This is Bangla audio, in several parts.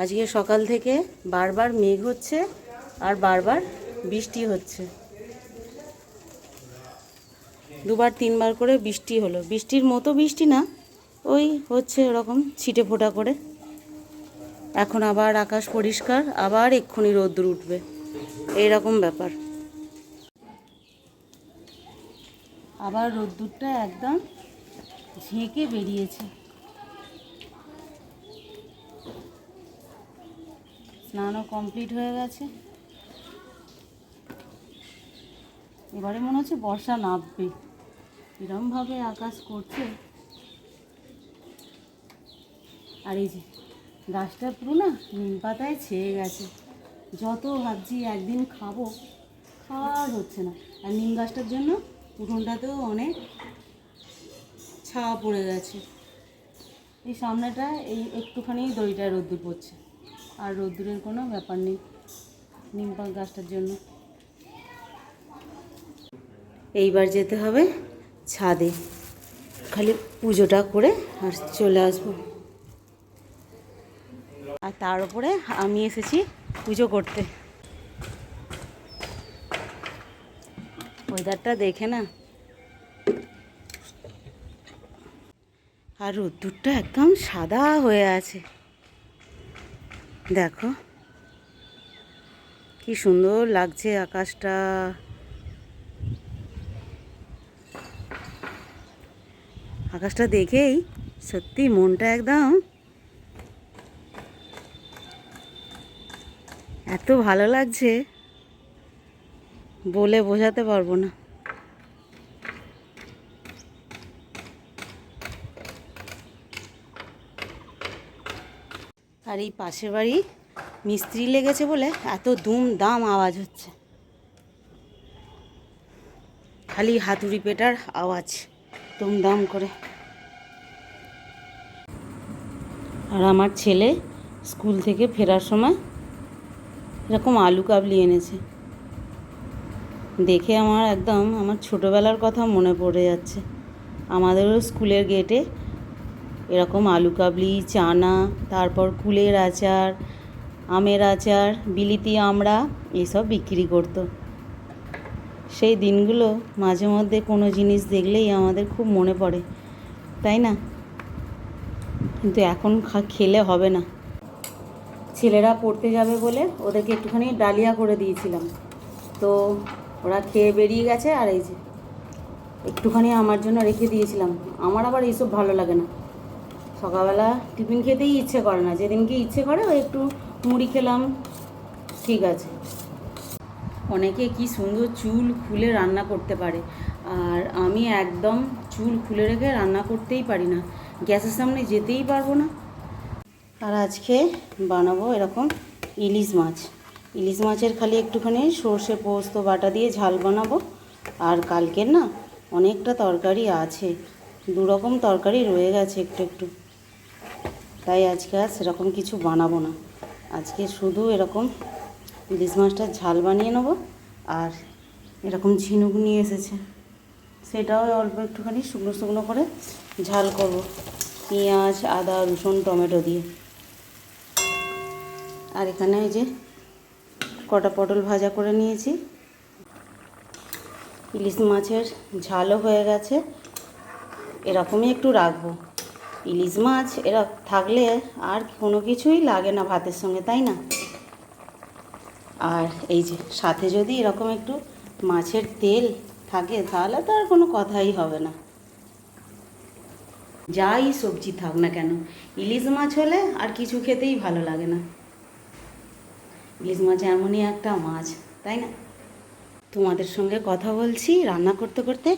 আজকে সকাল থেকে বারবার মেঘ হচ্ছে আর বারবার বৃষ্টি হচ্ছে। দুবার, তিনবার করে বৃষ্টি হলো। বৃষ্টির মতো বৃষ্টি না, ওই হচ্ছে ওরকম ছিটে ফোটা করে। এখন আবার আকাশ পরিষ্কার, আবার এক্ষুনি রোদ্দুর উঠবে। এই রকম ব্যাপার। আবার রোদ্দুরটা একদম ঝেঁকে বেরিয়েছে। স্নানও কমপ্লিট হয়ে গেছে। এবারে মনে হচ্ছে বর্ষা নামবে। এরমভাবে আকাশ করছে। আর এই যে গাছটা পুরো না নিম পাতায় ছেয়ে গেছে। যত ভাবছি একদিন খাব, খাওয়ার হচ্ছে না। আর নিম গাছটার জন্য উঠোনটাতেও অনেক ছাওয়া পড়ে গেছে। এই সামনেটা এই একটুখানি দড়িটায় রোদ্দুর পড়ছে। আর রোদ্দুরের কোনো ব্যাপার নেই। নিম পাতা গাছটার জন্য। এইবার যেতে হবে ছাদে। খালি পুজোটা করে আর চলে আসব। আর তার উপরে আমি এসেছি পুজো করতে। ওয়েদারটা দেখে না। আর রোদ্দুরটা একদম সাদা হয়ে আছে। দেখো। কি সুন্দর লাগছে আকাশটা। আকাশটা দেখেই সত্যি মনটা একদম এত ভালো লাগছে বলে বোঝাতে পারব না। আর এই পাশের বাড়ি মিস্ত্রি লেগেছে বলে এত দুম দাম আওয়াজ হচ্ছে। খালি হাতুড়ি পেটার আওয়াজ দুম দাম করে। আর আমার ছেলে স্কুল থেকে ফেরার সময় এরকম আলু কাবলি এনেছে। দেখে আমার একদম আমার ছোটোবেলার কথা মনে পড়ে যাচ্ছে। আমাদেরও স্কুলের গেটে এরকম আলু কাবলি, চানা, তারপর কুলের আচার, আমের আচার, বিলিতি আমড়া এসব বিক্রি করতো। সেই দিনগুলো মাঝে মধ্যে কোনো জিনিস দেখলেই আমাদের খুব মনে পড়ে, তাই না? কিন্তু এখন খেলে হবে না। ছেলেরা পড়তে যাবে বলে ওদেরকে একটুখানি ডালিয়া করে দিয়েছিলাম। তো ওরা খেয়ে বেরিয়ে গেছে আর এই যে, একটুখানি আমার জন্য রেখে দিয়েছিলাম। আমার আবার এইসব ভালো লাগে না। সকালবেলা টিফিন খেতেই ইচ্ছে করে না। যেদিনকে ইচ্ছে করে ওই একটু মুড়ি খেলাম। ঠিক আছে। অনেকে কি সুন্দর চুল খুলে রান্না করতে পারে। আর আমি একদম চুল খুলে রেখে রান্না করতেই পারি না। গ্যাসের সামনে যেতেই পারব না। আর আজকে বানাবো এরকম ইলিশ মাছ। ইলিশ মাছের খালি একটুখানি সর্ষে পোস্ত বাটা দিয়ে ঝাল বানাবো। আর কালকের না অনেকটা তরকারি আছে। দু রকম তরকারি রয়ে গেছে একটু একটু। তাই আজকে আর সেরকম কিছু বানাবো না। আজকে শুধু এরকম ইলিশ মাছটার ঝাল বানিয়ে নেব আর এরকম ঝিনুক নিয়ে এসেছে। সেটাও অল্প একটুখানি শুকনো শুকনো করে ঝাল করব। পেঁয়াজ, আদা, রসুন, টমেটো দিয়ে। আর এখানে ওই যে কটা পটল ভাজা করে নিয়েছি। ইলিশ মাছের ঝালও হয়ে গেছে। এরকমই একটু রাখব। ইলিশ মাছ, এরা থাকলে আর কোনো কিছুই লাগে না ভাতের সঙ্গে, তাই না? আর এই যে, সাথে যদি এরকম একটু মাছের তেল থাকে, তাহলে তো আর কোনো কথাই হবে না। যাই সবজি থাক না কেন, ইলিশ মাছ হলে আর কিছু খেতেই ভালো লাগে না। ইলিশ মাছ এমনই একটা মাছ, তাই না? তোমাদের সঙ্গে কথা বলছি, রান্না করতে করতে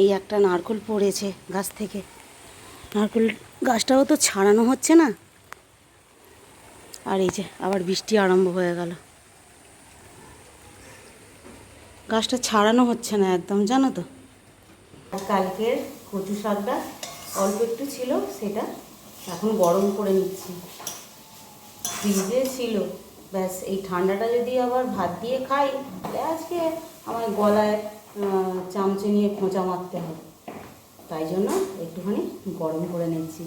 এই একটা নারকোল পড়েছে গাছ থেকে। নারকোল গাছটাও তো ছাড়ানো হচ্ছে না। আর এই যে আবার বৃষ্টি আরম্ভ হয়ে গেল। গাছটা ছাড়ানো হচ্ছে না একদম, জানো তো? কালকের কচু শাকটা অল্প একটু ছিল, সেটা এখন গরম করে নিচ্ছি। ফ্রিজে ছিল, ব্যাস, এই ঠান্ডাটা যদি আবার ভাত দিয়ে খাই আজকে আমার গলায় চামচে নিয়ে খোঁচা মারতে হবে। তাই জন্য একটুখানি গরম করে নিচ্ছি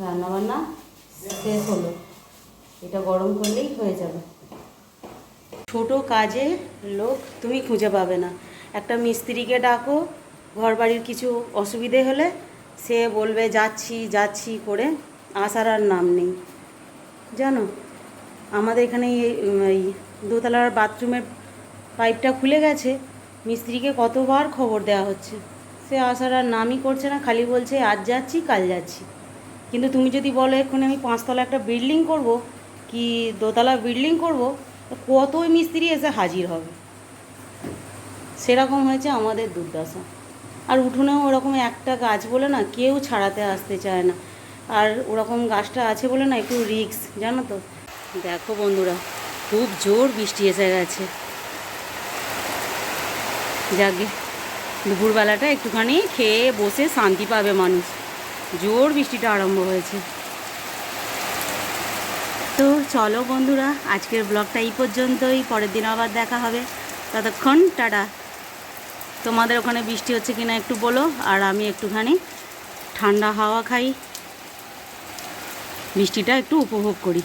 রান্নাবান্না শেষ হলো। এটা গরম করলেই হয়ে যাবে। ছোট কাজে লোক তুমি খুঁজে পাবে না। একটা মিস্ত্রিকে ডাকো ঘর বাড়ির কিছু অসুবিধে হলে সে বলবে, যাচ্ছি যাচ্ছি করে আসার আর নাম নেই। জানো? আমাদের এখানে এই এই দোতলার বাথরুমের পাইপটা খুলে গেছে। মিস্ত্রিকে কতবার খবর দেওয়া হচ্ছে? সে আসার আর নামই করছে না, খালি বলছে, আজ যাচ্ছি, কাল যাচ্ছি। কিন্তু তুমি যদি বলো, এক্ষুনি আমি পাঁচতলা একটা বিল্ডিং করব, কি দোতলা বিল্ডিং করব কতই মিস্ত্রি এসে হাজির হবে? সেরকম হয়েছে আমাদের দুর্দশা। আর উঠোনেও ওরকম একটা গাছ বলে না, কেউ ছাড়াতে আসতে চায় না। আর ওরকম গাছটা আছে বলে না, একটু রিক্স জানো তো? দেখো বন্ধুরা, খুব জোর বৃষ্টি এসে গেছে। যাকে দুপুরবেলাটা একটুখানি খেয়ে বসে শান্তি পাবে মানুষ। জোর বৃষ্টিটা আরম্ভ হয়েছে। তো চলো বন্ধুরা, আজকের ব্লগটা এই পর্যন্তই। পরের দিন আবার দেখা হবে। ততক্ষণ টাটা। তোমাদের ওখানে বৃষ্টি হচ্ছে কিনা একটু বলো, আর আমি একটুখানি ঠান্ডা হাওয়া খাই। বৃষ্টিটা একটু উপভোগ করি।